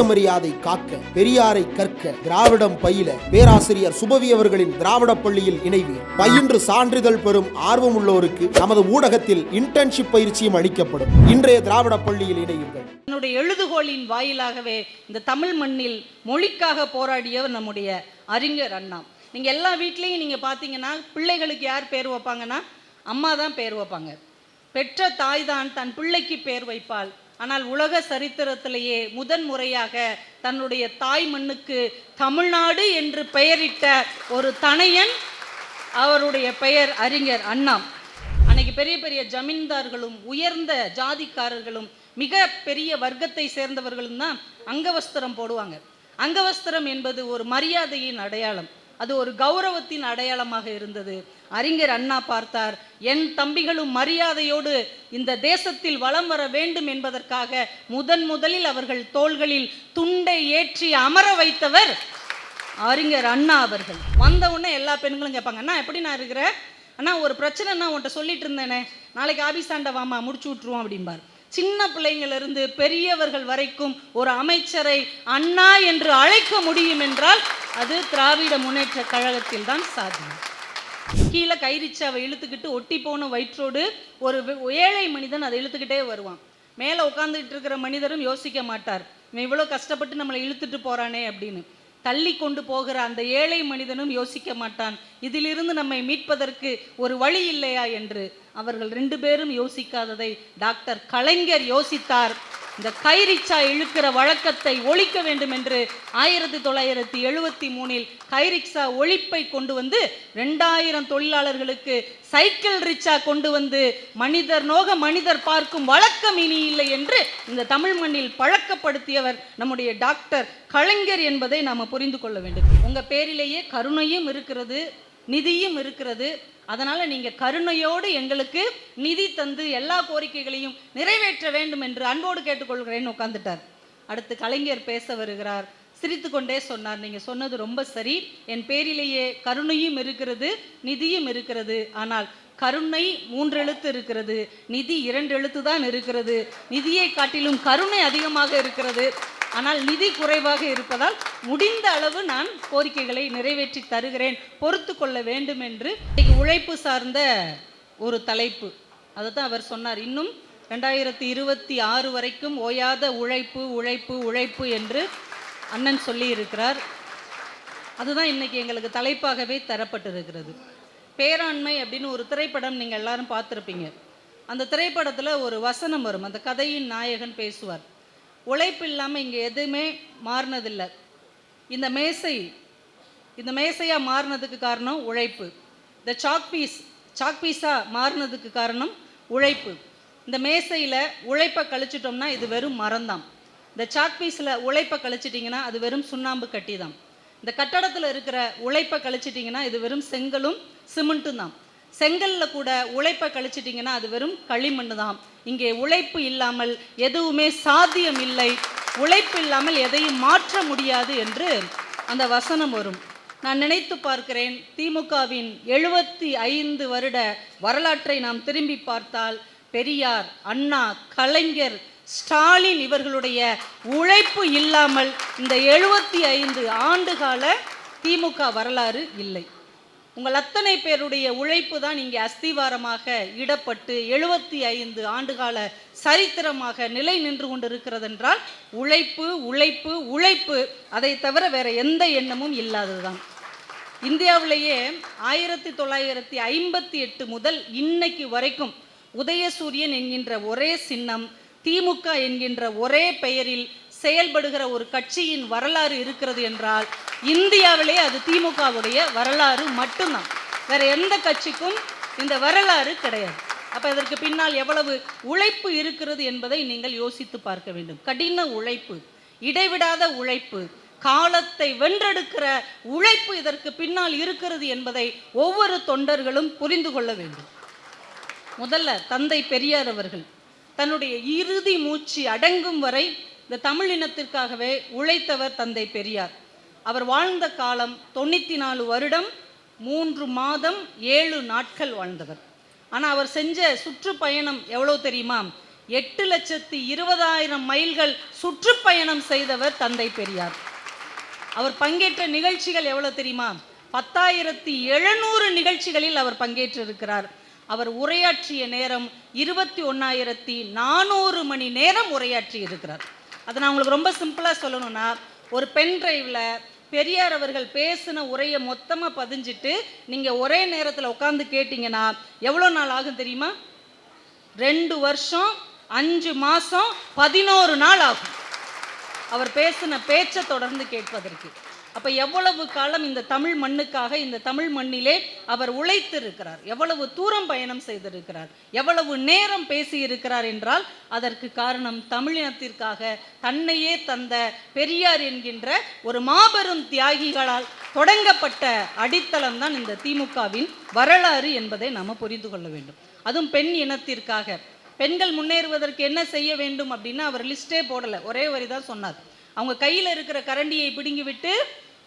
சுயமரியாதை காக்க பெரியாரை கற்க திராவிடம் பயில பேராசிரியர் சுபவி அவர்களின் திராவிட பள்ளியில் இணைவீர் பயின்று சான்றிதழ் பெறும் ஆர்வம் உள்ளோருக்கு நமது ஊடகத்தில் இன்டர்ன்ஷிப் பயிற்சியும் அளிக்கப்படும். இன்றைய திராவிட பள்ளியில் இணையுங்கள். என்னுடைய எழுதுகோளின் வாயிலாகவே இந்த தமிழ் மண்ணில் மொழிக்காக போராடியவர் நம்முடைய அறிஞர் அண்ணா. நீங்க எல்லா வீட்லேயும் நீங்க பார்த்தீங்கன்னா பிள்ளைகளுக்கு யார் பேர் வைப்பாங்கன்னா அம்மா தான் பேர் வைப்பாங்க. பெற்ற தாய் தான் தன் பிள்ளைக்கு பேர் வைப்பாள். ஆனால் உலக சரித்திரத்திலேயே முதன் முறையாக தன்னுடைய தாய் மண்ணுக்கு தமிழ்நாடு என்று பெயரிட்ட ஒரு தனையன் அவருடைய பெயர் அறிஞர் அண்ணா அன்னைக்கு பெரிய பெரிய ஜமீன்தார்களும் உயர்ந்த ஜாதிக்காரர்களும் மிக பெரிய வர்க்கத்தை சேர்ந்தவர்களும் தான் அங்கவஸ்திரம் போடுவாங்க. அங்கவஸ்திரம் என்பது ஒரு மரியாதையின் அடையாளம். அது ஒரு கௌரவத்தின் அடையாளமாக இருந்தது. அறிஞர் அண்ணா பார்த்தார் என் தம்பிகளும் மரியாதையோடு இந்த தேசத்தில் வலம் வர வேண்டும் என்பதற்காக முதன் முதலில் அவர்கள் தோள்களில் துண்டை ஏற்றி அமர வைத்தவர் அறிஞர் அண்ணா அவர்கள். வந்த உடனே எல்லா பெண்களும் கேட்பாங்க அண்ணா எப்படி நான் இருக்கிறேன் அண்ணா ஒரு பிரச்சனைன்னா உன்கிட்ட சொல்லிட்டு இருந்தேனே. நாளைக்கு ஆபீஸாண்ட வாமா முடிச்சு விட்ருவோம் அப்படிம்பார். சின்ன பிள்ளைங்கள்லேருந்து பெரியவர்கள் வரைக்கும் ஒரு அமைச்சரை அண்ணா என்று அழைக்க முடியும் என்றால் அது திராவிட முன்னேற்ற கழகத்தில் தான் சாத்தியம். கீழே கைரிச்சாவை இழுத்துக்கிட்டு ஒட்டி போன வயிற்றோடு ஒரு ஏழை மனிதன் அதை இழுத்துக்கிட்டே வருவான். மேலே உட்காந்துக்கிட்டு இருக்கிற மனிதரும் யோசிக்க மாட்டார். இவன் இவ்வளோ கஷ்டப்பட்டு நம்மளை இழுத்துட்டு போறானே அப்படின்னு. தள்ளி கொண்டு போகிற அந்த ஏழை மனிதனும் யோசிக்க மாட்டான். இதிலிருந்து நம்மை மீட்பதற்கு ஒரு வழி இல்லையா என்று? அவர்கள் ரெண்டு பேரும் யோசிக்காததை டாக்டர் கலைஞர் யோசித்தார். இந்த கைரிச்சா இழுக்கிற வழக்கத்தை ஒழிக்க வேண்டும் என்று ஆயிரத்தி தொள்ளாயிரத்தி எழுபத்தி மூணில் கைரிக்ஷா ஒழிப்பை கொண்டு வந்து ரெண்டாயிரம் தொழிலாளர்களுக்கு சைக்கிள் ரிக்ஷா கொண்டு வந்து மனிதர் நோக மனிதர் பார்க்கும் வழக்கம் இனி இல்லை என்று இந்த தமிழ் மண்ணில் பழக்கப்படுத்தியவர் நம்முடைய டாக்டர் கலைஞர் என்பதை நாம் புரிந்து கொள்ள வேண்டும். உங்கள் பேரிலேயே கருணையும் இருக்கிறது நிதியும் இருக்கிறது அதனால நீங்க கருணையோடு எங்களுக்கு நிதி தந்து எல்லா கோரிக்கைகளையும் நிறைவேற்ற வேண்டும் என்று அன்போடு கேட்டுக்கொள்கிறேன்னு உட்கார்ந்துட்டார். அடுத்து கலைஞர் பேச வருகிறார். சிரித்துக்கொண்டே சொன்னார். நீங்க சொன்னது ரொம்ப சரி. என் பேரிலேயே கருணையும் இருக்கிறது நிதியும் இருக்கிறது. ஆனால் கருணை மூன்று எழுத்து இருக்கிறது. நிதி இரண்டு எழுத்து தான் இருக்கிறது. நிதியை காட்டிலும் கருணை அதிகமாக இருக்கிறது. ஆனால் நிதி குறைவாக இருப்பதால் முடிந்த அளவு நான் கோரிக்கைகளை நிறைவேற்றி தருகிறேன். பொறுத்து கொள்ள வேண்டும் என்று இன்னைக்கு உழைப்பு சார்ந்த ஒரு தலைப்பு. அதை தான் அவர் சொன்னார். இன்னும் ரெண்டாயிரத்தி இருபத்தி ஆறு வரைக்கும் ஓயாத உழைப்பு உழைப்பு உழைப்பு என்று அண்ணன் சொல்லியிருக்கிறார். அதுதான் இன்னைக்கு எங்களுக்கு தலைப்பாகவே தரப்பட்டிருக்கிறது. பேராண்மை அப்படின்னு ஒரு திரைப்படம் நீங்கள் எல்லாரும் பார்த்துருப்பீங்க. அந்த திரைப்படத்தில் ஒரு வசனம் வரும். அந்த கதையின் நாயகன் பேசுவார். உழைப்பு இல்லாமல் இங்கே எதுவுமே மாறினதில்லை. இந்த மேசை இந்த மேசையாக மாறினதுக்கு காரணம் உழைப்பு. இந்த சாக் பீஸ் சாக் பீஸாக மாறினதுக்கு காரணம் உழைப்பு. இந்த மேசையில் உழைப்பை கழிச்சிட்டோம்னா இது வெறும் மரம்தான். இந்த சாக் பீஸில் உழைப்பை கழிச்சிட்டிங்கன்னா அது வெறும் சுண்ணாம்பு கட்டி தான் இந்த கட்டடத்தில் இருக்கிற உழைப்பை கழிச்சிட்டிங்கன்னா இது வெறும் செங்கலும் சிமெண்ட்டும் தான். செங்கல்ல கூட உழைப்பை கழிச்சிட்டிங்கன்னா அது வெறும் களிமண் தான் இங்கே உழைப்பு இல்லாமல் எதுவுமே சாத்தியம் இல்லை. உழைப்பு இல்லாமல் எதையும் மாற்ற முடியாது என்று அந்த வசனம் வரும். நான் நினைத்து பார்க்கிறேன் திமுகவின் எழுபத்தி ஐந்து வருட வரலாற்றை நாம் திரும்பி பார்த்தால் பெரியார் அண்ணா கலைஞர் ஸ்டாலின் இவர்களுடைய உழைப்பு இல்லாமல் இந்த எழுபத்தி ஐந்து ஆண்டுகால திமுக வரலாறு இல்லை. உங்கள் அத்தனை பேருடைய உழைப்பு தான் இங்கே அஸ்திவாரமாக இடப்பட்டு எழுபத்தி ஐந்து ஆண்டுகால சரித்திரமாக நிலை நின்று கொண்டிருக்கிறது என்றால் உழைப்பு உழைப்பு உழைப்பு அதை தவிர வேற எந்த எண்ணமும் இல்லாததுதான். இந்தியாவிலேயே ஆயிரத்தி தொள்ளாயிரத்தி ஐம்பத்தி எட்டு முதல் இன்னைக்கு வரைக்கும் உதயசூரியன் என்கின்ற ஒரே சின்னம் திமுக என்கின்ற ஒரே பெயரில் செயல்படுகிற ஒரு கட்சியின் வரலாறு இருக்கிறது என்றால் இந்தியாவிலே அது திமுகவுடைய வரலாறு மட்டும்தான். வேற எந்த கட்சிக்கும் இந்த வரலாறு கிடையாது. அப்ப இதற்கு பின்னால் எவ்வளவு உழைப்பு இருக்கிறது என்பதை நீங்கள் யோசித்து பார்க்க வேண்டும். கடின உழைப்பு இடைவிடாத உழைப்பு காலத்தை வென்றெடுக்கிற உழைப்பு இதற்கு பின்னால் இருக்கிறது என்பதை ஒவ்வொரு தொண்டர்களும் புரிந்து கொள்ள வேண்டும். முதல்ல தந்தை பெரியார் அவர்கள் தன்னுடைய இறுதி மூச்சு அடங்கும் வரை இந்த தமிழ் இனத்திற்காகவே உழைத்தவர் தந்தை பெரியார். அவர் வாழ்ந்த காலம் தொண்ணூற்றி நாலு வருடம் மூன்று மாதம் ஏழு நாட்கள் வாழ்ந்தவர். ஆனால் அவர் செஞ்ச சுற்றுப்பயணம் எவ்வளோ தெரியுமா? எட்டு லட்சத்தி இருபதாயிரம் மைல்கள் சுற்றுப்பயணம் செய்தவர் தந்தை பெரியார். அவர் பங்கேற்ற நிகழ்ச்சிகள் எவ்வளோ தெரியுமா? பத்தாயிரத்தி எழுநூறு நிகழ்ச்சிகளில் அவர் பங்கேற்றிருக்கிறார். அவர் உரையாற்றிய நேரம் இருபத்தி ஒன்றாயிரத்தி நானூறு மணி நேரம் உரையாற்றி இருக்கிறார் அதை நான் உங்களுக்கு ரொம்ப சிம்பிளாக சொல்லணும்னா ஒரு பென் டிரைவில் பெரியார் அவர்கள் பேசின உரையை மொத்தமாக பதிஞ்சிட்டு நீங்கள் ஒரே நேரத்தில் உட்காந்து கேட்டிங்கன்னா எவ்வளோ நாள் ஆகும் தெரியுமா? ரெண்டு வருஷம் அஞ்சு மாதம் பதினோரு நாள் ஆகும். அவர் பேசின பேச்சை தொடர்ந்து கேட்பதற்கு. அப்ப எவ்வளவு காலம் இந்த தமிழ் மண்ணுக்காக இந்த தமிழ் மண்ணிலே அவர் உழைத்திருக்கிறார்? எவ்வளவு தூரம் பயணம் செய்திருக்கிறார்? எவ்வளவு நேரம் பேசியிருக்கிறார் என்றால் அதற்கு காரணம் தமிழினத்திற்காக தன்னையே தந்த பெரியார் என்கின்ற ஒரு மாபெரும் தியாகிகளால் தொடங்கப்பட்ட அடித்தளம் தான் இந்த திமுகவின் வரலாறு என்பதை நாம புரிந்து கொள்ள வேண்டும். அதுவும் பெண் இனத்திற்காக. பெண்கள் முன்னேறுவதற்கு என்ன செய்ய வேண்டும் அப்படின்னு அவர் லிஸ்டே போடல. ஒரே வரி தான் சொன்னார். அவங்க கையில் இருக்கிற கரண்டியை பிடுங்கிவிட்டு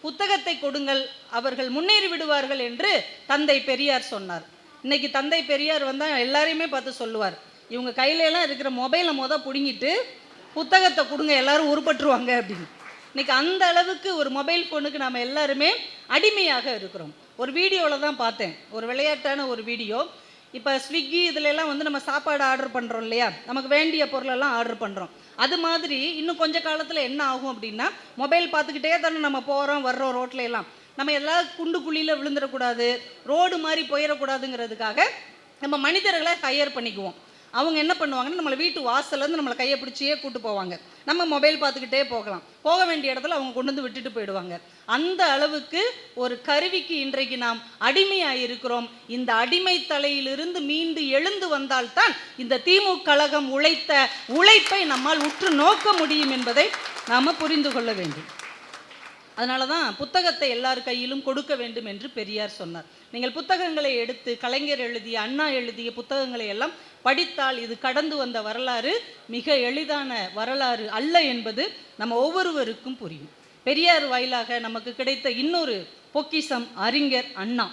புத்தகத்தை கொடுங்கள் அவர்கள் முன்னேறி விடுவார்கள் என்று தந்தை பெரியார் சொன்னார். இன்னைக்கு தந்தை பெரியார் வந்தால் எல்லாரையுமே பார்த்து சொல்லுவார். இவங்க கையிலலாம் இருக்கிற மொபைலை மொதல் பிடுங்கிட்டு புத்தகத்தை கொடுங்க எல்லாரும் உருப்பட்டுருவாங்க அப்படின்னு. இன்னைக்கு அந்த அளவுக்கு ஒரு மொபைல் ஃபோனுக்கு நம்ம எல்லாருமே அடிமையாக இருக்கிறோம். ஒரு வீடியோவில் தான் பார்த்தேன். ஒரு விளையாட்டான ஒரு வீடியோ. இப்போ ஸ்விக்கி இதுலலாம் வந்து நம்ம சாப்பாடு ஆர்டர் பண்ணுறோம் இல்லையா? நமக்கு வேண்டிய பொருளெல்லாம் ஆர்டர் பண்ணுறோம் அது மாதிரி இன்னும் கொஞ்ச காலத்தில் என்ன ஆகும் அப்படின்னா மொபைல் பார்த்துக்கிட்டே தானே நம்ம போகிறோம் வர்றோம் ரோட்ல எல்லாம். நம்ம எல்லாம் குண்டு குழியில் விழுந்துடக்கூடாது ரோடு மாதிரி போயிடக்கூடாதுங்கிறதுக்காக நம்ம மனிதர்களை ஹையர் பண்ணிக்குவோம். அவங்க என்ன பண்ணுவாங்கன்னா நம்மளை வீட்டு வாசல்ல இருந்து நம்மளை கையை பிடிச்சியே கூட்டு போவாங்க. நம்ம மொபைல் பார்த்துக்கிட்டே போகலாம். போக வேண்டிய இடத்துல அவங்க கொண்டு வந்து விட்டுட்டு போயிடுவாங்க. அந்த அளவுக்கு ஒரு கருவிக்கு இன்றைக்கு நாம் அடிமையாக இருக்கிறோம். இந்த அடிமை தலையிலிருந்து மீண்டு எழுந்து வந்தால்தான் இந்த திமுக கழகம் உழைத்த உழைப்பை நம்மால் உற்று நோக்க முடியும் என்பதை நாம் புரிந்து கொள்ள வேண்டும். அதனால தான் புத்தகத்தை எல்லார் கையிலும் கொடுக்க வேண்டும் என்று பெரியார் சொன்னார். நீங்கள் புத்தகங்களை எடுத்து கலைஞர் எழுதிய அண்ணா எழுதிய புத்தகங்களை எல்லாம் படித்தால் இது கடந்து வந்த வரலாறு மிக எளிதான வரலாறு அல்ல என்பது நம்ம ஒவ்வொருவருக்கும் புரியும். பெரியார் வாயிலாக நமக்கு கிடைத்த இன்னொரு பொக்கிசம் அறிஞர் அண்ணா.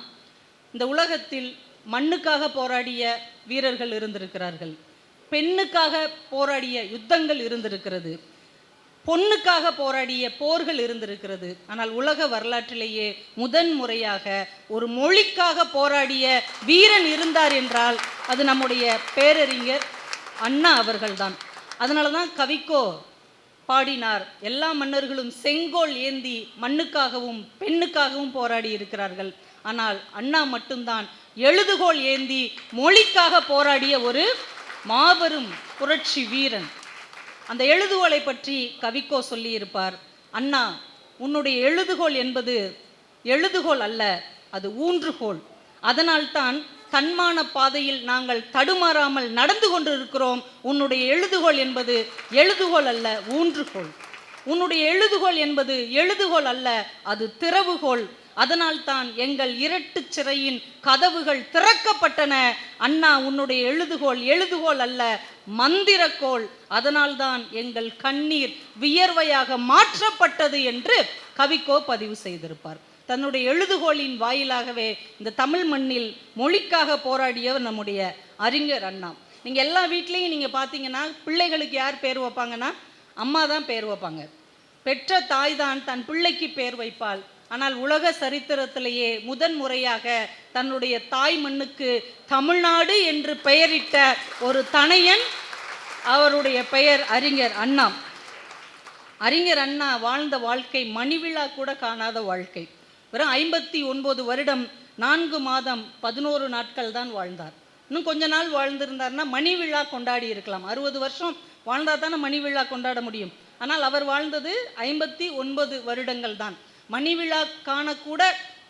இந்த உலகத்தில் மண்ணுக்காக போராடிய வீரர்கள் இருந்திருக்கிறார்கள். பெண்ணுக்காக போராடிய யுத்தங்கள் இருந்திருக்கிறது. பொண்ணுக்காக போராடிய போர்கள் இருந்திருக்கிறது. ஆனால் உலக வரலாற்றிலேயே முதன் முறையாக ஒரு மொழிக்காக போராடிய வீரன் இருந்தார் என்றால் அது நம்முடைய பேரறிஞர் அண்ணா அவர்கள்தான். அதனால தான் கவிக்கோ பாடினார். எல்லா மன்னர்களும் செங்கோல் ஏந்தி மண்ணுக்காகவும் பெண்ணுக்காகவும் போராடி இருக்கிறார்கள். ஆனால் அண்ணா மட்டும்தான் எழுதுகோல் ஏந்தி மொழிக்காக போராடிய ஒரு மாபெரும் புரட்சி வீரன். அந்த எழுதுகோலை பற்றி கவிக்கோ சொல்லியிருப்பார். அண்ணா உன்னுடைய எழுதுகோல் என்பது எழுதுகோல் அல்ல அது ஊன்றுகோல். அதனால்தான் தன்மான பாதையில் நாங்கள் தடுமாறாமல் நடந்து கொண்டிருக்கிறோம். உன்னுடைய எழுதுகோல் என்பது எழுதுகோல் அல்ல ஊன்றுகோல். உன்னுடைய எழுதுகோல் என்பது எழுதுகோல் அல்ல அது திறவுகோல். அதனால்தான் எங்கள் இரட்டு சிறையின் கதவுகள் திறக்கப்பட்டன. அண்ணா உன்னுடைய எழுதுகோல் எழுதுகோல் அல்ல மந்திரக்கோள். அதனால்தான் எங்கள் கண்ணீர் வியர்வையாக மாற்றப்பட்டது என்று கவிக்கோ பதிவு செய்திருப்பார். தன்னுடைய எழுதுகோலின் வாயிலாகவே இந்த தமிழ் மண்ணில் மொழிக்காக போராடியவர் நம்முடைய அறிஞர் அண்ணா. நீங்கள் எல்லா வீட்லேயும் நீங்கள் பார்த்தீங்கன்னா பிள்ளைகளுக்கு யார் பேர் வைப்பாங்கன்னா அம்மா தான் பேர் வைப்பாங்க. பெற்ற தாய் தான் தன் பிள்ளைக்கு பேர் வைப்பாள். ஆனால் உலக சரித்திரத்திலேயே முதன் முறையாக தன்னுடைய தாய் மண்ணுக்கு தமிழ்நாடு என்று பெயரிட்ட ஒரு தனையன் அவருடைய பெயர் அறிஞர் அண்ணா. அறிஞர் அண்ணா வாழ்ந்த வாழ்க்கை மணிவிழா கூட காணாத வாழ்க்கை. வெறும் ஐம்பத்தி ஒன்பது வருடம் நான்கு மாதம் பதினோரு நாட்கள் தான் வாழ்ந்தார். இன்னும் கொஞ்ச நாள் வாழ்ந்திருந்தார்னா மணி விழா கொண்டாடி இருக்கலாம். அறுபது வருஷம் வாழ்ந்தா தானே மணி விழா கொண்டாட முடியும். ஆனால் அவர் வாழ்ந்தது ஐம்பத்தி ஒன்பது வருடங்கள் தான். மணி விழா காணக்கூட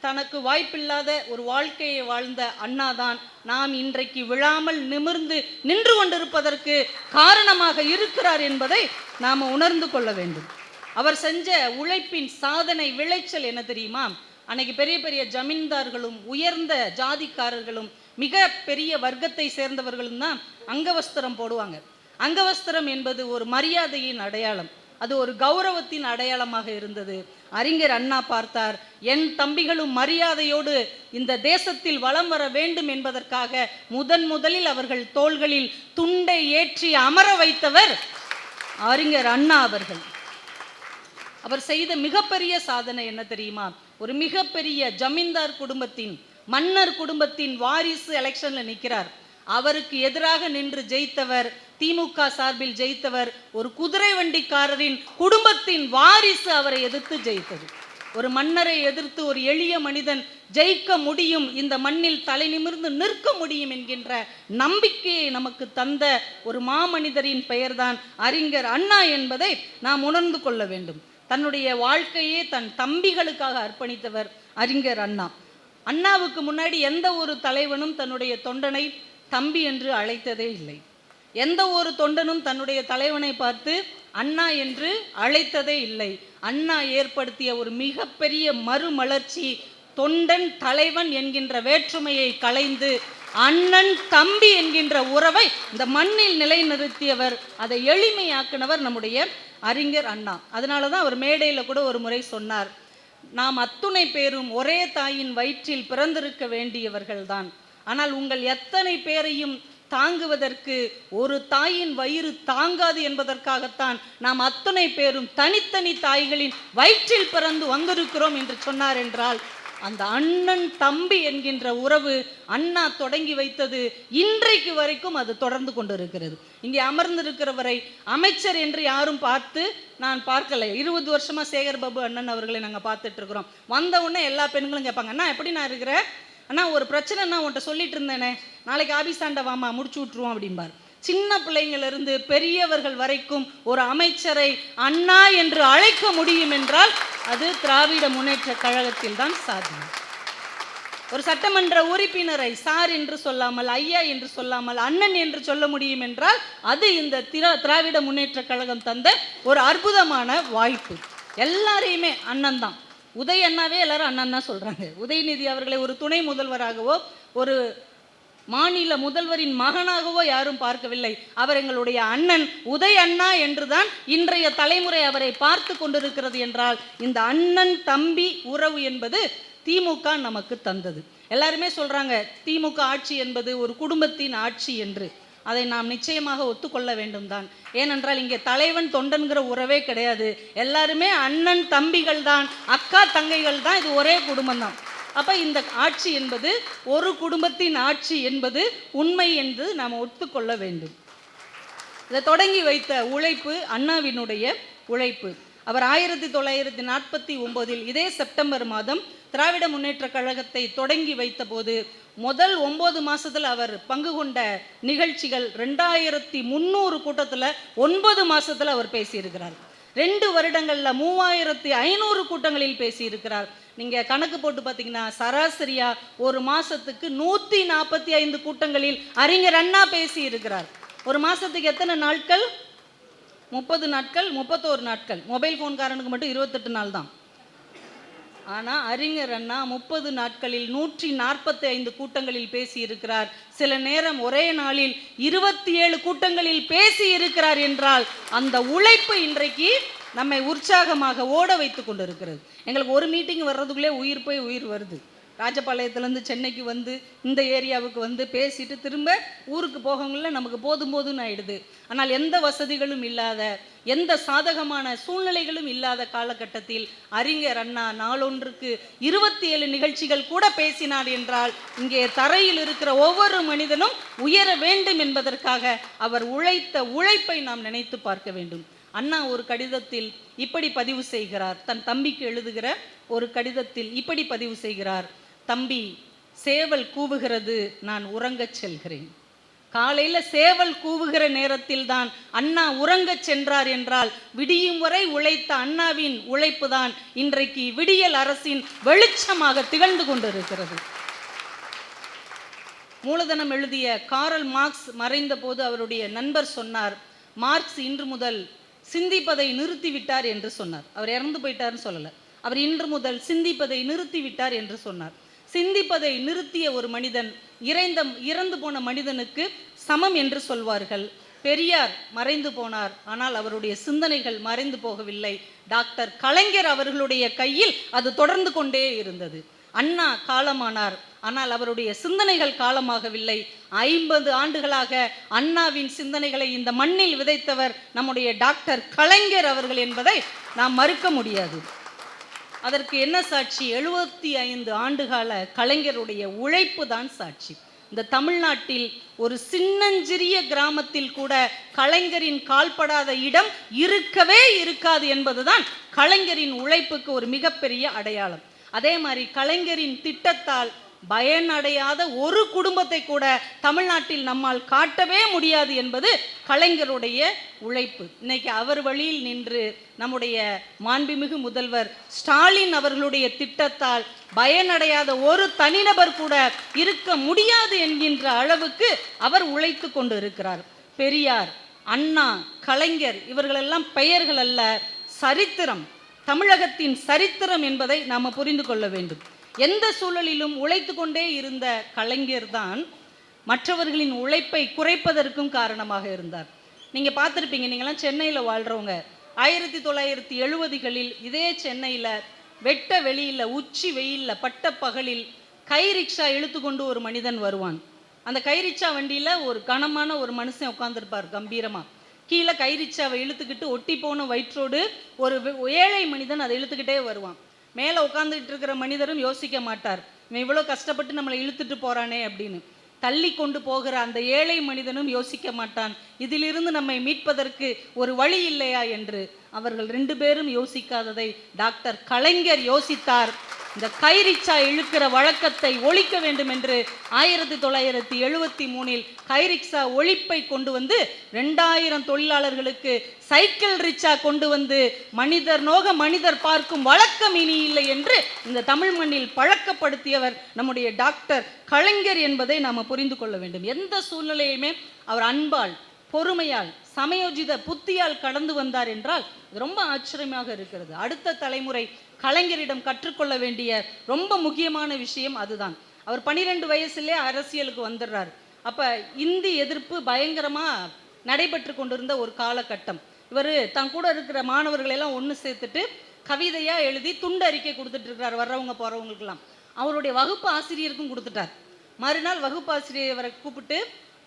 தனக்கு வாய்ப்பில்லாத ஒரு வாழ்க்கையை வாழ்ந்த அண்ணாதான். நாம் இன்றைக்கு விழாமல் நிமிர்ந்து நின்று கொண்டிருப்பதற்கு காரணமாக இருக்கிறார் என்பதை நாம் உணர்ந்து கொள்ள வேண்டும். அவர் செஞ்ச உழைப்பின் சாதனை விளைச்சல் என்ன தெரியுமா? அன்னைக்கு பெரிய பெரிய ஜமீன்தார்களும் உயர்ந்த ஜாதிக்காரர்களும் மிக பெரிய வர்க்கத்தை சேர்ந்தவர்களும் தான் அங்கவஸ்திரம் போடுவாங்க. அங்கவஸ்திரம் என்பது ஒரு மரியாதையின் அடையாளம். அது ஒரு கௌரவத்தின் அடையாளமாக இருந்தது. அறிஞர் அண்ணா பார்த்தார் என் தம்பிகளும் மரியாதையோடு இந்த தேசத்தில் வலம் வர வேண்டும் என்பதற்காக முதன் முதலில் அவர்கள் தோள்களில் துண்டை ஏற்றி அமர வைத்தவர் அறிஞர் அண்ணா அவர்கள். அவர் செய்த மிகப்பெரிய சாதனை என்ன தெரியுமா? ஒரு மிகப்பெரிய ஜமீன்தார் குடும்பத்தின் மன்னர் குடும்பத்தின் வாரிசு எலெக்ஷன்ல நிற்கிறார் அவருக்கு எதிராக நின்று ஜெயித்தவர் திமுக சார்பில் ஜெயித்தவர் ஒரு குதிரை வண்டிக்காரரின் குடும்பத்தின் வாரிசு அவரை எதிர்த்து ஜெயித்தது. ஒரு மன்னரை எதிர்த்து ஒரு எளிய மனிதன் ஜெயிக்க முடியும் இந்த மண்ணில் தலை நிமிர்ந்து நிற்க முடியும் என்கின்ற நம்பிக்கையை நமக்கு தந்த ஒரு மாமனிதரின் பெயர்தான் அறிஞர் அண்ணா என்பதை நாம் உணர்ந்து கொள்ள வேண்டும். தன்னுடைய வாழ்க்கையே தன் தம்பிகளுக்காக அர்ப்பணித்தவர் அறிஞர் அண்ணா. அண்ணாவுக்கு முன்னாடி எந்த ஒரு தலைவனும் தன்னுடைய தொண்டனை தம்பி என்று அழைத்ததே இல்லை. எந்த ஒரு தொண்டனும் தன்னுடைய தலைவனை பார்த்து அண்ணா என்று அழைத்ததே இல்லை. அண்ணா ஏற்படுத்திய ஒரு மிகப்பெரிய மறுமலர்ச்சி தொண்டன் தலைவன் என்கின்ற வேற்றுமையை களைந்து அண்ணன் தம்பி என்கின்ற உறவை இந்த மண்ணில் நிலைநிறுத்தியவர் அதை எளிமையாக்கினவர் நம்முடைய அறிஞர் அண்ணா. அதனால தான் அவர் மேடையில் கூட ஒரு முறை சொன்னார் நாம் அத்துணை பேரும் ஒரே தாயின் வயிற்றில் பிறந்திருக்க வேண்டியவர்கள்தான். ஆனால் உங்கள் எத்தனை பேரையும் தாங்குவதற்கு ஒரு தாயின் வயிறு தாங்காது என்பதற்காகத்தான் நாம் அத்தனை பேரும் தனித்தனி தாய்களின் வயிற்றில் பிறந்து வந்திருக்கிறோம் என்று சொன்னார் என்றால் அந்த அண்ணன் தம்பி என்கின்ற உறவு அண்ணா தொடங்கி வைத்தது இன்றைக்கு வரைக்கும் அது தொடர்ந்து கொண்டிருக்கிறது. இங்கே அமர்ந்திருக்கிறவரை அமைச்சர் என்று யாரும் பார்த்து நான் பார்க்கல. இருபது வருஷமா சேகர் பாபு அண்ணன் அவர்களை நாங்கள் பார்த்துட்டு இருக்கிறோம். வந்த உடனே எல்லா பெண்களும் கேட்பாங்க அண்ணா எப்படி நான் இருக்கிறேன் அண்ணா ஒரு பிரச்சனை நான் உன்கிட்ட சொல்லிட்டு இருந்தேனே. நாளைக்கு ஆபீஸாண்ட வாமா முடிச்சு விட்ருவோம் அப்படிம்பார். சின்ன பிள்ளைங்கள்லேருந்து பெரியவர்கள் வரைக்கும் ஒரு அமைச்சரை அண்ணா என்று அழைக்க முடியும் என்றால் அது திராவிட முன்னேற்ற கழகத்தில் தான் சாத்தியம். ஒரு சட்டமன்ற உறுப்பினரை சார் என்று சொல்லாமல் ஐயா என்று சொல்லாமல் அண்ணன் என்று சொல்ல முடியும் என்றால் அது இந்த திரா திராவிட முன்னேற்ற கழகம் தந்த ஒரு அற்புதமான வாய்ப்பு. எல்லாரையுமே அண்ணன் தான். உதய் அண்ணாவே எல்லாரும் அண்ணன் தான் சொல்றாங்க. உதயநிதி அவர்களை ஒரு துணை முதல்வராகவோ ஒரு மாநில முதல்வரின் மகனாகவோ யாரும் பார்க்கவில்லை. அவர் எங்களுடைய அண்ணன் உதய் அண்ணா என்றுதான் இன்றைய தலைமுறை அவரை பார்த்து கொண்டிருக்கிறது என்றால் இந்த அண்ணன் தம்பி உறவு என்பது திமுக நமக்கு தந்தது. எல்லாருமே சொல்றாங்க திமுக ஆட்சி என்பது ஒரு குடும்பத்தின் ஆட்சி என்று. அதை நாம் நிச்சயமாக ஒத்துக்கொள்ள வேண்டும் தான் ஏனென்றால் இங்கே தலைவன் தொண்டன்கிற உறவே கிடையாது. எல்லாருமே அண்ணன் தம்பிகள் தான் அக்கா தங்கைகள் தான் இது ஒரே குடும்பம் தான் அப்போ இந்த ஆட்சி என்பது ஒரு குடும்பத்தின் ஆட்சி என்பது உண்மை என்று நாம் ஒத்துக்கொள்ள வேண்டும். இதை தொடங்கி வைத்த உழைப்பு அண்ணாவினுடைய உழைப்பு. அவர் ஆயிரத்தி தொள்ளாயிரத்தி நாற்பத்தி ஒன்பதில் இதே செப்டம்பர் மாதம் திராவிட முன்னேற்ற கழகத்தை தொடங்கி வைத்தபோது முதல் ஒன்பது மாசத்துல அவர் பங்கு கொண்ட நிகழ்ச்சிகள் ரெண்டாயிரத்தி முந்நூறு கூட்டத்துல ஒன்பது மாசத்துல அவர் பேசியிருக்கிறார். ரெண்டு வருடங்களில் மூவாயிரத்தி ஐநூறு கூட்டங்களில் பேசியிருக்கிறார். நீங்கள் கணக்கு போட்டு பார்த்தீங்கன்னா சராசரியாக ஒரு மாதத்துக்கு நூற்றி நாற்பத்தி ஐந்து கூட்டங்களில் அறிஞர் அண்ணா பேசி இருக்கிறார் ஒரு மாதத்துக்கு எத்தனை நாட்கள்? முப்பது நாட்கள் முப்பத்தோரு நாட்கள். மொபைல் ஃபோன்காரனுக்கு மட்டும் இருபத்தெட்டு நாள் தான் ஆனால் அறிஞர் அண்ணா முப்பது நாட்களில் நூற்றி நாற்பத்தி ஐந்து கூட்டங்களில் பேசி இருக்கிறார் சில நேரம் ஒரே நாளில் இருபத்தி ஏழு கூட்டங்களில் பேசி இருக்கிறார் என்றால் அந்த உழைப்பு இன்றைக்கு நம்மை உற்சாகமாக ஓட வைத்து கொண்டிருக்கிறது. எங்களுக்கு ஒரு மீட்டிங் வர்றதுக்குள்ளே உயிர் போய் உயிர் வருது. ராஜபாளையத்துலேருந்து சென்னைக்கு வந்து இந்த ஏரியாவுக்கு வந்து பேசிட்டு திரும்ப ஊருக்கு போகவங்கள நமக்கு போதும் போதும்னு ஆயிடுது. ஆனால் எந்த வசதிகளும் இல்லாத எந்த சாதகமான சூழ்நிலைகளும் இல்லாத காலகட்டத்தில் அறிஞர் அண்ணா நாளொன்றுக்கு இருபத்தி ஏழு நிகழ்ச்சிகள் கூட பேசினார் என்றால் இங்கே தரையில் இருக்கிற ஒவ்வொரு மனிதனும் உயர வேண்டும் என்பதற்காக அவர் உழைத்த உழைப்பை நாம் நினைத்து பார்க்க வேண்டும். அண்ணா ஒரு கடிதத்தில் இப்படி பதிவு செய்கிறார். தன் தம்பிக்கு எழுதுகிற ஒரு கடிதத்தில் இப்படி பதிவு செய்கிறார். தம்பி சேவல் கூவுகிறது நான் உறங்கச் செல்கிறேன். காலையில் சேவல் கூவுகிற நேரத்தில் தான் அண்ணா உறங்கச் சென்றார் என்றால் விடியும் வரை உழைத்த அண்ணாவின் உழைப்பு தான் இன்றைக்கு விடியல் அரசின் வெளிச்சமாக திகழ்ந்து கொண்டிருக்கிறது. மூலதனம் எழுதிய காரல் மார்க்ஸ் மறைந்த போது அவருடைய நண்பர் சொன்னார் மார்க்ஸ் இன்று முதல் சிந்திப்பதை நிறுத்திவிட்டார் என்று சொன்னார். அவர் இறந்து போயிட்டார்னு சொல்லலை. அவர் இன்று முதல் சிந்திப்பதை நிறுத்திவிட்டார் என்று சொன்னார். சிந்திப்பதை நிறுத்திய ஒரு மனிதன் இறைந்த இறந்து போன மனிதனுக்கு சமம் என்று சொல்வார்கள். பெரியார் மறைந்து போனார். ஆனால் அவருடைய சிந்தனைகள் மறைந்து போகவில்லை. டாக்டர் கலைஞர் அவர்களுடைய கையில் அது தொடர்ந்து கொண்டே இருந்தது. அண்ணா காலமானார். ஆனால் அவருடைய சிந்தனைகள் காலமாகவில்லை. ஐம்பது ஆண்டுகளாக அண்ணாவின் சிந்தனைகளை இந்த மண்ணில் விதைத்தவர் நம்முடைய டாக்டர் கலைஞர் அவர்கள் என்பதை நாம் மறுக்க முடியாது. அதற்கு என்ன சாட்சி? எழுபத்தி ஐந்து ஆண்டுகால கலைஞருடைய உழைப்பு தான் சாட்சி. இந்த தமிழ்நாட்டில் ஒரு சின்னஞ்சிறிய கிராமத்தில் கூட கலைஞரின் கால்படாத இடம் இருக்கவே இருக்காது என்பதுதான் கலைஞரின் உழைப்புக்கு ஒரு மிகப்பெரிய அடையாளம். அதே மாதிரி கலைஞரின் திட்டத்தால் பயனடையாத ஒரு குடும்பத்தை கூட தமிழ்நாட்டில் நம்மால் காட்டவே முடியாது என்பது கலைஞருடைய உழைப்பு. இன்னைக்கு அவர் வழியில் நின்று நம்முடைய மாண்புமிகு முதல்வர் ஸ்டாலின் அவர்களுடைய திட்டத்தால் பயனடையாத ஒரு தனிநபர் கூட இருக்க முடியாது என்கின்ற அளவுக்கு அவர் உழைத்து கொண்டு இருக்கிறார் பெரியார் அண்ணா கலைஞர் இவர்களெல்லாம் பெயர்கள் அல்ல சரித்திரம் தமிழகத்தின் சரித்திரம் என்பதை நாம் புரிந்து கொள்ள வேண்டும். எந்த சூழலிலும் உழைத்து கொண்டே இருந்த கலைஞர் தான் மற்றவர்களின் உழைப்பை குறைப்பதற்கும் காரணமாக இருந்தார். நீங்கள் பார்த்துருப்பீங்க நீங்களாம் சென்னையில் வாழ்கிறவங்க ஆயிரத்தி தொள்ளாயிரத்தி எழுபதுகளில் இதே சென்னையில் வெட்ட வெளியில் உச்சி வெயிலில் பட்ட பகலில் கை ரிக்ஷா இழுத்து கொண்டு ஒரு மனிதன் வருவான். அந்த கை ரிக்ஷா வண்டியில் ஒரு கனமான ஒரு மனுஷன் உட்காந்துருப்பார் கம்பீரமாக கீழே கை ரிக்ஷாவை இழுத்துக்கிட்டு ஒட்டி போன வயிற்றோடு ஒரு ஏழை மனிதன் அதை இழுத்துக்கிட்டே வருவான். மேலே உட்காந்துட்டு இருக்கிற மனிதரும் யோசிக்க மாட்டார். இவன் இவ்வளோ கஷ்டப்பட்டு நம்மளை இழுத்துட்டு போறானே அப்படின்னு. தள்ளி கொண்டு போகிற அந்த ஏழை மனிதனும் யோசிக்க மாட்டான். இதிலிருந்து நம்மை மீட்பதற்கு ஒரு வழி இல்லையா என்று அவர்கள் ரெண்டு பேரும் யோசிக்காததை டாக்டர் கலைஞர் யோசித்தார். இந்த கைரிச்சா இழுக்கிற வழக்கத்தை ஒழிக்க வேண்டும் என்று ஆயிரத்தி தொள்ளாயிரத்தி எழுபத்தி மூணில் கைரிக்ஷா ஒழிப்பை கொண்டு வந்து ரெண்டாயிரம் தொழிலாளர்களுக்கு சைக்கிள் ரிக்ஷா கொண்டு வந்து மனிதர் நோக மனிதர் பார்க்கும் வழக்கம் இனி இல்லை என்று இந்த தமிழ் மண்ணில் பழக்கப்படுத்தியவர் நம்முடைய டாக்டர் கலைஞர் என்பதை நாம் புரிந்து கொள்ள வேண்டும். எந்த சூழ்நிலையுமே அவர் அன்பால் பொறுமையால் சமயோஜித புத்தியால் கடந்து வந்தார் என்றால் ரொம்ப ஆச்சரியமாக இருக்கிறது. அடுத்த தலைமுறை கலைஞரிடம் கற்றுக்கொள்ள வேண்டிய ரொம்ப முக்கியமான விஷயம் அதுதான். அவர் பன்னிரெண்டு வயசுலே அரசியலுக்கு வந்துடுறார். அப்போ இந்தி எதிர்ப்பு பயங்கரமாக நடைபெற்று கொண்டிருந்த ஒரு காலகட்டம். இவர் தன் கூட இருக்கிற மாணவர்களெல்லாம் ஒன்று சேர்த்துட்டு கவிதையாக எழுதி துண்டு அறிக்கை கொடுத்துட்டு இருக்கிறார் வர்றவங்க போகிறவங்களுக்கெல்லாம் அவருடைய வகுப்பு ஆசிரியருக்கும் கொடுத்துட்டார். மறுநாள் வகுப்பு ஆசிரியர் அவரை கூப்பிட்டு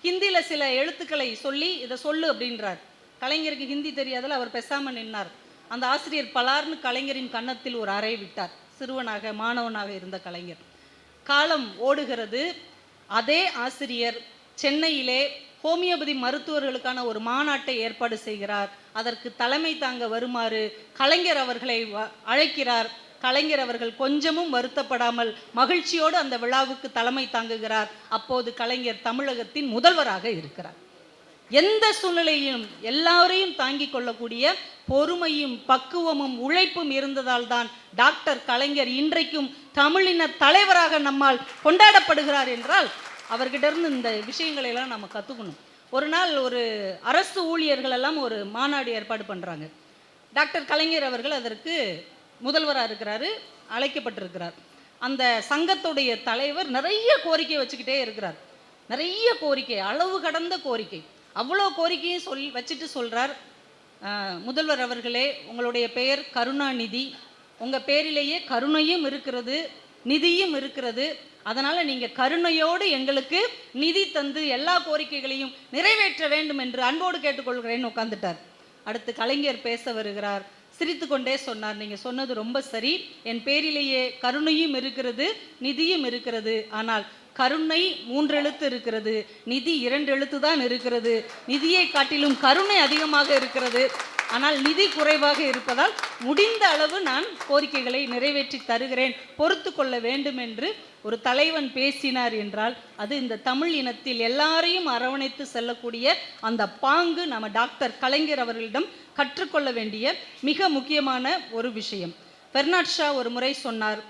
ஹிந்தியில் சில எழுத்துக்களை சொல்லி இதை சொல்லு அப்படின்றார். கலைஞருக்கு ஹிந்தி தெரியாதல அவர் பெசாமல் நின்னார். அந்த ஆசிரியர் பலார்னு கலைஞரின் கன்னத்தில் ஒரு அறை விட்டார். சிறுவனாக மாணவனாக இருந்த கலைஞர். காலம் ஓடுகிறது. அதே ஆசிரியர் சென்னையிலே ஹோமியோபதி மருத்துவர்களுக்கான ஒரு மாநாட்டை ஏற்பாடு செய்கிறார். அதற்கு தலைமை தாங்க வருமாறு கலைஞர் அவர்களை வ- அழைக்கிறார். கலைஞர் அவர்கள் கொஞ்சமும் வருத்தப்படாமல் மகிழ்ச்சியோடு அந்த விழாவுக்கு தலைமை தாங்குகிறார். அப்போது கலைஞர் தமிழகத்தின் முதல்வராக இருக்கிறார். எந்த சூழ்நிலையும் எல்லாரையும் தாங்கிக் கொள்ளக்கூடிய பொறுமையும் பக்குவமும் உழைப்பும் இருந்ததால் தான் டாக்டர் கலைஞர் இன்றைக்கும் தமிழின தலைவராக நம்மால் கொண்டாடப்படுகிறார் என்றால் அவர்கிட்ட இருந்து இந்த விஷயங்களை எல்லாம் நம்ம கற்றுக்கணும் ஒரு நாள் ஒரு அரசு ஊழியர்கள் எல்லாம் ஒரு மாநாடு ஏற்பாடு பண்ணுறாங்க டாக்டர் கலைஞர் அவர்கள் அதற்கு முதல்வராக இருக்கிறாரு அழைக்கப்பட்டிருக்கிறார். அந்த சங்கத்துடைய தலைவர் நிறைய கோரிக்கை வச்சுக்கிட்டே இருக்கிறார். நிறைய கோரிக்கை அளவு கடந்த கோரிக்கை. அவ்வளோ கோரிக்கையும் சொல் வச்சுட்டு சொல்கிறார் முதல்வர் அவர்களே உங்களுடைய பெயர் கருணாநிதி. உங்கள் பேரிலேயே கருணையும் இருக்கிறது நிதியும் இருக்கிறது. அதனால் நீங்கள் கருணையோடு எங்களுக்கு நிதி தந்து எல்லா கோரிக்கைகளையும் நிறைவேற்ற வேண்டும் என்று அன்போடு கேட்டுக்கொள்கிறேன்னு உட்காந்துட்டார் அடுத்து கலைஞர் பேச வருகிறார். சிரித்துக்கொண்டே சொன்னார். நீங்கள் சொன்னது ரொம்ப சரி. என் பேரிலேயே கருணையும் இருக்கிறது நிதியும் இருக்கிறது. ஆனால் கருணை மூன்று எழுத்து இருக்கிறது. நிதி இரண்டு எழுத்து தான் இருக்கிறது. நிதியை காட்டிலும் கருணை அதிகமாக இருக்கிறது. ஆனால் நிதி குறைவாக இருப்பதால் முடிந்த அளவு நான் கோரிக்கைகளை நிறைவேற்றி தருகிறேன். பொறுத்து கொள்ள வேண்டும் என்று ஒரு தலைவன் பேசினார் என்றால் அது இந்த தமிழ் இனத்தில் எல்லாரையும் அரவணைத்து செல்லக்கூடிய அந்த பாங்கு நம்ம டாக்டர் கலைஞர் அவர்களிடம் கற்றுக்கொள்ள வேண்டிய மிக முக்கியமான ஒரு விஷயம். பெர்னாட் ஷா ஒரு முறை சொன்னார்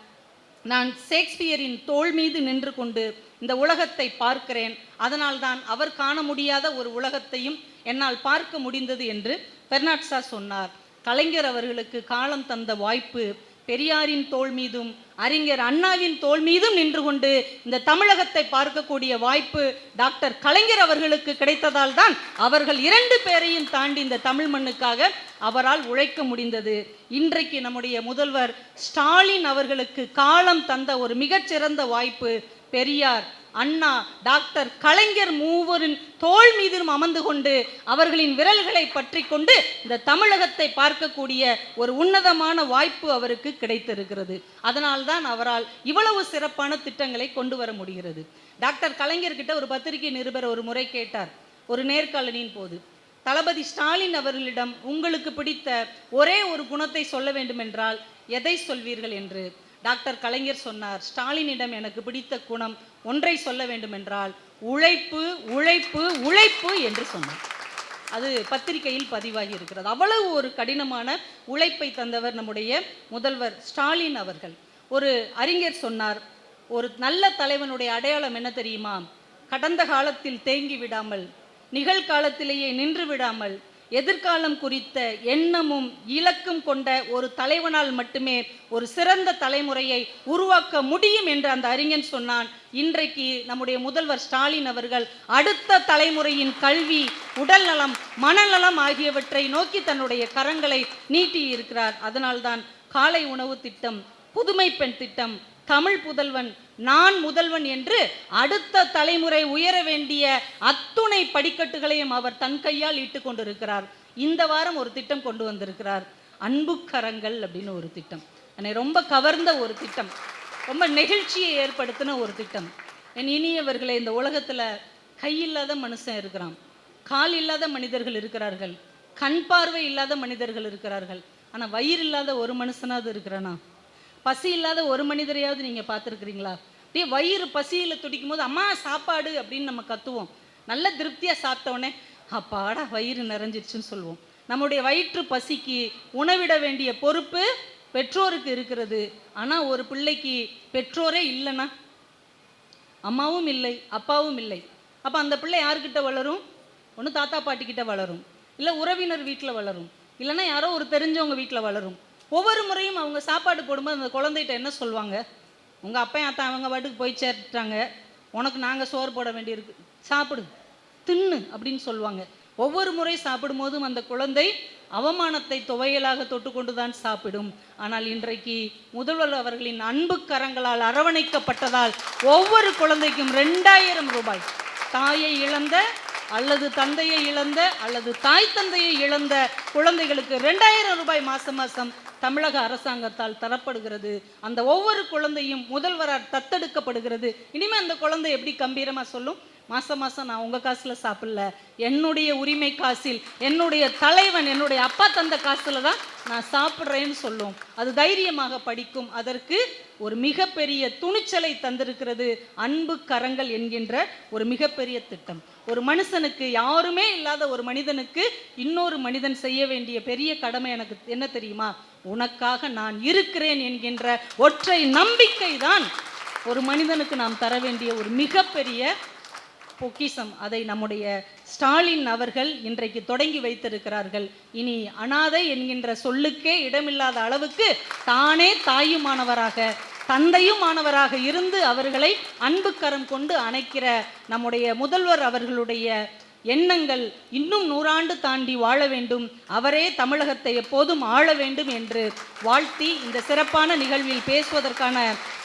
நான் ஷேக்ஸ்பியரின் தோள் மீது நின்று கொண்டு இந்த உலகத்தை பார்க்கிறேன். அதனால்தான் அவர் காண முடியாத ஒரு உலகத்தையும் என்னால் பார்க்க முடிந்தது என்று பெர்னாட்ஸா சொன்னார். கலைஞர் அவர்களுக்கு காலம் தந்த வாய்ப்பு பெரியாரின் தோள் மீதும் அறிஞர் அண்ணாவின் தோல் மீதும் நின்று கொண்டு இந்த தமிழகத்தை பார்க்கக்கூடிய வாய்ப்பு டாக்டர் கலைஞர் அவர்களுக்கு கிடைத்ததால் தான் அவர்கள் இரண்டு பேரையும் தாண்டி இந்த தமிழ் மண்ணுக்காக அவரால் உழைக்க முடிந்தது. இன்றைக்கு நம்முடைய முதல்வர் ஸ்டாலின் அவர்களுக்கு காலம் தந்த ஒரு மிகச்சிறந்த வாய்ப்பு பெரியார். அண்ணா டாக்டர் கலைஞர் மூவரின் தோள் மீதிலும் அமர்ந்து கொண்டு அவர்களின் விரல்களை பற்றி கொண்டு இந்த தமிழகத்தை பார்க்கக்கூடிய ஒரு உன்னதமான வாய்ப்பு அவருக்கு கிடைத்திருக்கிறது. அதனால்தான் அவரால் இவ்வளவு சிறப்பான திட்டங்களை கொண்டு வர முடிகிறது. டாக்டர் கலைஞர்கிட்ட ஒரு பத்திரிகை நிருபர் ஒரு முறை கேட்டார். ஒரு நேர்காணலின் போது தளபதி ஸ்டாலின் அவர்களிடம் உங்களுக்கு பிடித்த ஒரே ஒரு குணத்தை சொல்ல வேண்டுமென்றால் எதை சொல்வீர்கள்? என்று. டாக்டர் கலைஞர் சொன்னார் ஸ்டாலினிடம் எனக்கு பிடித்த குணம் ஒன்றை சொல்ல வேண்டுமென்றால் உழைப்பு உழைப்பு உழைப்பு என்று சொன்னார். அது பத்திரிகையில் பதிவாகி இருக்கிறது. அவ்வளவு ஒரு கடினமான உழைப்பை தந்தவர் நம்முடைய முதல்வர் ஸ்டாலின் அவர்கள். ஒரு அறிஞர் சொன்னார் ஒரு நல்ல தலைவனுடைய அடையாளம் என்ன தெரியுமா? கடந்த காலத்தில் தேங்கி விடாமல் நிகழ்காலத்திலேயே நின்று விடாமல் எதிர்காலம் குறித்த எண்ணமும் இலக்கும் கொண்ட ஒரு தலைவனால் மட்டுமே ஒரு சிறந்த தலைமுறையை உருவாக்க முடியும் என்று அந்த அறிஞன் சொன்னான். இன்றைக்கு நம்முடைய முதல்வர் ஸ்டாலின் அவர்கள் அடுத்த தலைமுறையின் கல்வி உடல்நலம் மனநலம் ஆகியவற்றை நோக்கி தன்னுடைய கரங்களை நீட்டி இருக்கிறார். அதனால்தான் காலை உணவு திட்டம் புதுமை பெண் திட்டம் தமிழ் புதல்வன் நான் முதல்வன் என்று அடுத்த தலைமுறை உயர வேண்டிய அத்துணை படிக்கட்டுகளையும் அவர் தன் கையால் இட்டு கொண்டிருக்கிறார். இந்த வாரம் ஒரு திட்டம் கொண்டு வந்திருக்கிறார். அன்பு கரங்கள் அப்படின்னு ஒரு திட்டம். என்னை ரொம்ப கவர்ந்த ஒரு திட்டம். ரொம்ப நெகிழ்ச்சியை ஏற்படுத்தின ஒரு திட்டம். என் இனியவர்களே இந்த உலகத்தில் கை இல்லாத மனுஷன் இருக்கிறான். கால் இல்லாத மனிதர்கள் இருக்கிறார்கள். கண் பார்வை இல்லாத மனிதர்கள் இருக்கிறார்கள். ஆனால் வயிறு இல்லாத ஒரு மனுஷனாவது இருக்கிறானா? பசி இல்லாத ஒரு மனிதரையாவது நீங்கள் பார்த்துருக்கிறீங்களா? அப்படியே வயிறு பசியில் துடிக்கும் போது அம்மா சாப்பாடு அப்படின்னு நம்ம கத்துவோம். நல்ல திருப்தியாக சாப்பிட்டோன்னே அப்பாடா வயிறு நிறைஞ்சிருச்சுன்னு சொல்லுவோம். நம்முடைய வயிற்று பசிக்கு உணவிட வேண்டிய பொறுப்பு பெற்றோருக்கு இருக்கிறது. ஆனால் ஒரு பிள்ளைக்கு பெற்றோரே இல்லைனா அம்மாவும் இல்லை அப்பாவும் இல்லை. அப்போ அந்த பிள்ளை யார்கிட்ட வளரும்? ஒன்று தாத்தா பாட்டிக்கிட்ட வளரும். இல்லை உறவினர் வீட்டில் வளரும். இல்லைன்னா யாரோ ஒரு தெரிஞ்சவங்க வீட்டில் வளரும். ஒவ்வொரு முறையும் அவங்க சாப்பாடு போடும்போது அந்த குழந்தைகிட்ட என்ன சொல்லுவாங்க? உங்கள் அப்பா அத்தா அவங்க பாட்டுக்கு போய் சேர்த்துட்டாங்க. உனக்கு நாங்கள் சோறு போட வேண்டியிருக்கு. சாப்பிடு தின்னு அப்படின்னு சொல்லுவாங்க. ஒவ்வொரு முறை சாப்பிடும்போதும் அந்த குழந்தை அவமானத்தை துவையலாக தொட்டுக்கொண்டு தான் சாப்பிடும். ஆனால் இன்றைக்கு முதல்வர் அவர்களின் அன்பு கரங்களால் அரவணைக்கப்பட்டதால் ஒவ்வொரு குழந்தைக்கும் ரெண்டாயிரம் ரூபாய். தாயை இழந்த அல்லது தந்தையை இழந்த அல்லது தாய் தந்தையை இழந்த குழந்தைகளுக்கு ரெண்டாயிரம் ரூபாய் மாசம் மாசம் தமிழக அரசாங்கத்தால் தரப்படுகிறது. அந்த ஒவ்வொரு குழந்தையும் முதல்வரால் தத்தெடுக்கப்படுகிறது. இனிமே அந்த குழந்தை எப்படி கம்பீரமா சொல்லும்? மாசம் மாசம் நான் உங்க காசுல சாப்பிடல. என்னுடைய உரிமை காசில் என்னுடைய தலைவன் என்னுடைய அப்பா தந்த காசுல தான் நான் சாப்பிட்றேன்னு சொல்லும். அது தைரியமாக படிக்கும். அதற்கு ஒரு மிகப்பெரிய துணிச்சலை தந்திருக்கிறது அன்பு கரங்கள் என்கின்ற ஒரு மிகப்பெரிய திட்டம். ஒரு மனுஷனுக்கு யாருமே இல்லாத ஒரு மனிதனுக்கு இன்னொரு மனிதன் செய்ய வேண்டிய பெரிய கடமை எனக்கு என்ன தெரியுமா? உனக்காக நான் இருக்கிறேன் என்கின்ற ஒற்றை நம்பிக்கை தான் ஒரு மனிதனுக்கு நாம் தர வேண்டிய ஒரு மிகப்பெரிய பொக்கிஷம் அதை நம்முடைய ஸ்டாலின் அவர்கள் இன்றைக்கு தொடங்கி வைத்திருக்கிறார்கள். இனி அனாதை என்கின்ற சொல்லுக்கே இடமில்லாத அளவுக்கு தானே தாயுமானவராக தந்தையுமானவராக இருந்து அவர்களை அன்பு கரம் கொண்டு அணைக்கிற நம்முடைய முதல்வர் அவர்களுடைய எண்ணங்கள் இன்னும் நூறாண்டு தாண்டி வாழ வேண்டும். அவரே தமிழகத்தை எப்போதும் ஆள வேண்டும் என்று வாழ்த்தி இந்த சிறப்பான நிகழ்வில் பேசுவதற்கான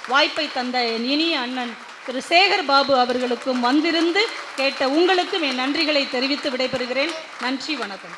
வாய்ப்பை தந்த என் இனிய அண்ணன் திரு சேகர் பாபு அவர்களுக்கும் வந்திருந்து கேட்ட உங்களுக்கும் என் நன்றிகளை தெரிவித்து விடைபெறுகிறேன். நன்றி வணக்கம்.